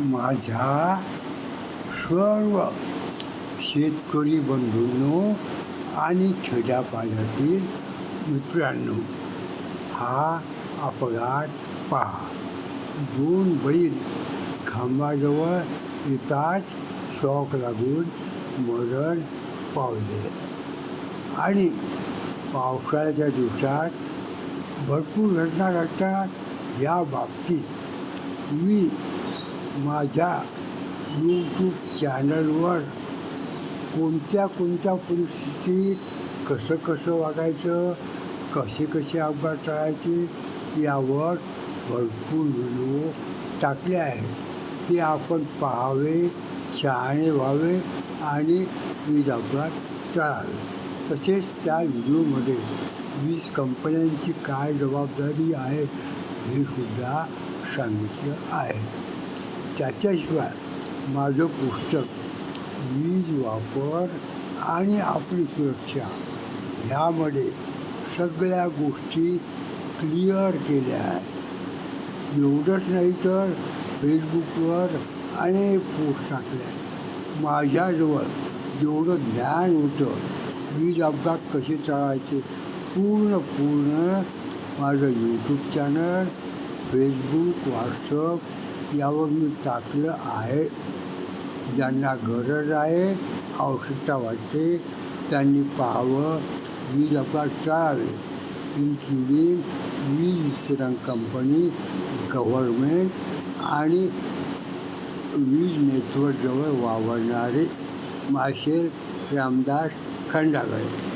माझ्या सर्व शेतकरी बंधूंनो आणि खेड्यापाड्यातील मित्रांनो हा अपघात पहा. दोन बैल खांबाजवळ येताच शॉक लागून मरण पावले. आणि पावसाळ्याच्या दिवसात भरपूर घटना घडतात. या बाबतीत मी माझ्या यूट्यूब चॅनलवर कोणत्या कोणत्या परिस्थितीत कसं कसं वागायचं कसे कसे अपघात टाळायचे यावर भरपूर व्हिडिओ टाकले आहेत. ते आपण पाहावे शहाणे व्हावे आणि वीज अपघात टाळावे. तसेच त्या व्हिडिओमध्ये वीज कंपन्यांची काय जबाबदारी आहे हे सुद्धा सांगितलं आहे. त्याच्याशिवाय माझं पुस्तक वीज वापर आणि आपली सुरक्षा ह्यामध्ये सगळ्या गोष्टी क्लिअर केल्या आहेत. एवढंच नाही तर फेसबुकवर अनेक पोस्ट टाकल्या. माझ्याजवळ जेवढं ज्ञान होतं वीज अपघात कसे टाळायचे पूर्ण पूर्ण माझं यूट्यूब चॅनल फेसबुक व्हॉट्सअप यावर मी टाकलं आहे. ज्यांना गरज आहे आवश्यकता वाटते त्यांनी पाहावं. वीज अपघात टाळावे इन्क्लुडिंग वीज वितरण कंपनी गव्हर्मेंट आणि वीज नेटवर्कजवळ वावरणारे माशेर रामदास खंडागळे.